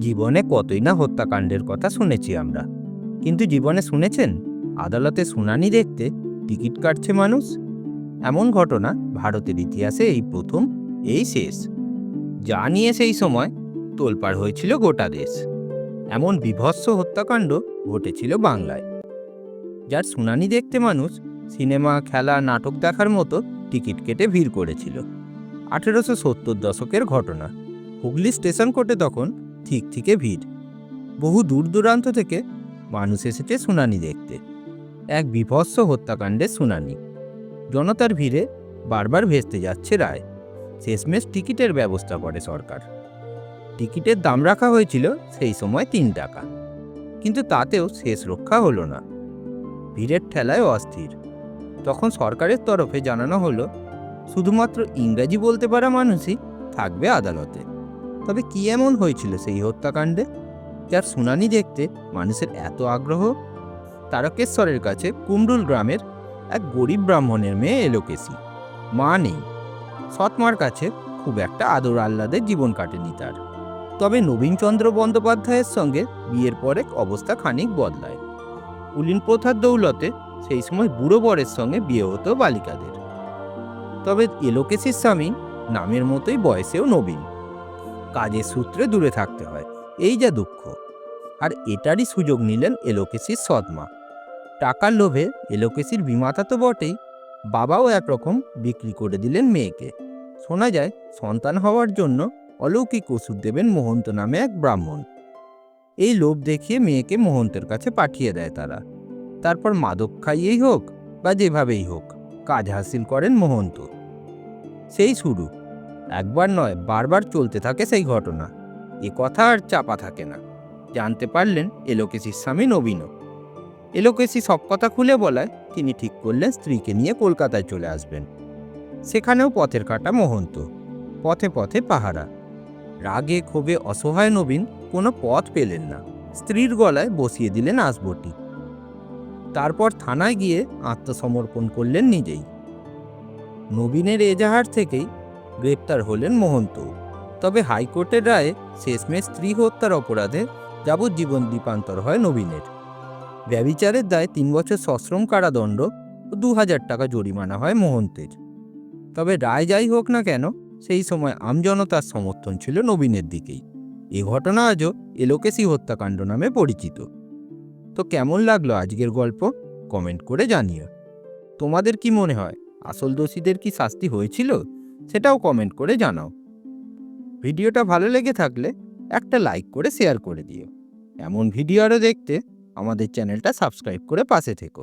জীবনে কতই না হত্যাকাণ্ডের কথা শুনেছি আমরা। কিন্তু জীবনে শুনেছেন? আদালতে শুনানি দেখতে টিকিট কাটছে মানুষ। এমন ঘটনা ভারতের ইতিহাসে এই প্রথম, এই শেষ। যা নিয়ে সেই সময় তোলপাড় হয়েছিল গোটা দেশ। এমন বিভৎস হত্যাকাণ্ড ঘটেছিল বাংলায়। যার শুনানি দেখতে মানুষ সিনেমা, খেলা, নাটক দেখার মতো টিকিট কেটে ভিড় করেছিল। আঠেরোশো সত্তর দশকের ঘটনা। হুগলি স্টেশন কোর্টে তখন ঠিক থেকে ভিড়। বহু দূর দূরান্ত থেকে মানুষ এসেছে শুনানি দেখতে। এক বিভৎস হত্যাকাণ্ডের শুনানি। জনতার ভিড়ে বারবার ভেস্তে যাচ্ছে রায়। শেষমেশ টিকিটের ব্যবস্থা করে সরকার। টিকিটের দাম রাখা হয়েছিল সেই সময় তিন টাকা। কিন্তু তাতেও শেষ রক্ষা হলো না। ভিড়ের ঠেলায় অস্থির। তখন সরকারের তরফে জানানো হলো, শুধুমাত্র ইংরাজি বলতে পারা মানুষই থাকবে আদালতে। তবে কি এমন হয়েছিল সেই হত্যাকাণ্ডে? যার শুনানি দেখতে মানুষের এত আগ্রহ? তারকেশ্বরের কাছে কুমরুল গ্রামের এক গরিব ব্রাহ্মণের মেয়ে এলোকেশি মা নেই। সৎমার কাছে খুব একটা আদর আহ্লাদের জীবন কাটেনি তার। তবে নবীনচন্দ্র বন্দ্যোপাধ্যায়ের সঙ্গে বিয়ের পরে অবস্থা খানিক বদলায়। উলিন প্রথার দৌলতে সেই সময় বুড়ো বরের সঙ্গে বিয়ে হতো বালিকাদের। তবে এলোকেশির স্বামী, নামের মতোই বয়সেও নবীন। কাজের সূত্রে দূরে থাকতে হয়, এই যা দুঃখ। আর এটারই সুযোগ নিলেন এলোকেশির সদমা টাকার লোভে এলোকেশির বিমাতা তো বটেই, বাবাও একরকম বিক্রি করে দিলেন মেয়েকে। শোনা যায়, সন্তান হওয়ার জন্য অলৌকিক ওষুধ দেবেন মহন্ত নামে এক ব্রাহ্মণ। এই লোভ দেখিয়ে মেয়েকে মহন্তের কাছে পাঠিয়ে দেয় তারা। তারপর মাদক খাইয়েই হোক বা যেভাবেই হোক, কাজ হাসিল করেন মহন্ত। সেই শুরু। একবার নয়, বারবার চলতে থাকে সেই ঘটনা। এ কথা আর চাপা থাকে না। জানতে পারলেন এলোকেশির স্বামী নবীনও এলোকেশি সব কথা খুলে বলায়, তিনি ঠিক করলেন স্ত্রীকে নিয়ে কলকাতায় চলে আসবেন। সেখানেও পথের কাটা মহন্ত। পথে পথে পাহারা। রাগে ক্ষোভে অসহায় নবীন কোনো পথ পেলেন না। স্ত্রীর গলায় বসিয়ে দিলেন আসবটি। তারপর থানায় গিয়ে আত্মসমর্পণ করলেন নিজেই। নবীনের এজাহার থেকেই গ্রেপ্তার হলেন মহন্ত। তবে হাইকোর্টের রায়ে শেষমেশ স্ত্রী হত্যার অপরাধে যাবজ্জীবন দ্বীপান্তর হয় নবীনের। ব্যবিচারের দায় তিন বছর সশ্রম কারাদণ্ড ও দু হাজার টাকা জরিমানা হয় মোহন্তের। তবে রায় যাই হোক না কেন, সেই সময় আমজনতার সমর্থন ছিল নবীনের দিকেই। এ ঘটনা আজও এলোকেশি হত্যাকাণ্ড নামে পরিচিত। তো কেমন লাগল আজকের গল্প? কমেন্ট করে জানিও। তোমাদের কি মনে হয়, আসল দোষীদের কি শাস্তি হয়েছিল? সেটাও কমেন্ট করে জানাও। ভিডিওটা ভালো লেগে থাকলে একটা লাইক করে শেয়ার করে দিও। এমন ভিডিও আরও দেখতে আমাদের চ্যানেলটা সাবস্ক্রাইব করে পাশে থেকো।